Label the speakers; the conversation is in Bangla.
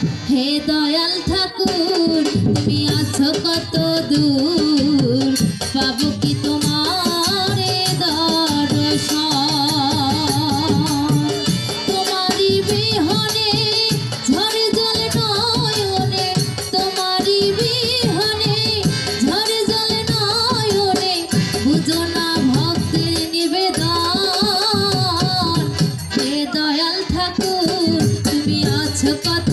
Speaker 1: হে দয়াল ঠাকুর, তুমি আছো কত দূর? পাবো কি তোমার দর্শন? তোমারই বিহনে ঝড় জল নয়নে, তোমারই বিহনে ঝড় জল নয়নে, বুঝো না ভক্তের নিবেদন। হে দয়াল ঠাকুর, তুমি আছো কত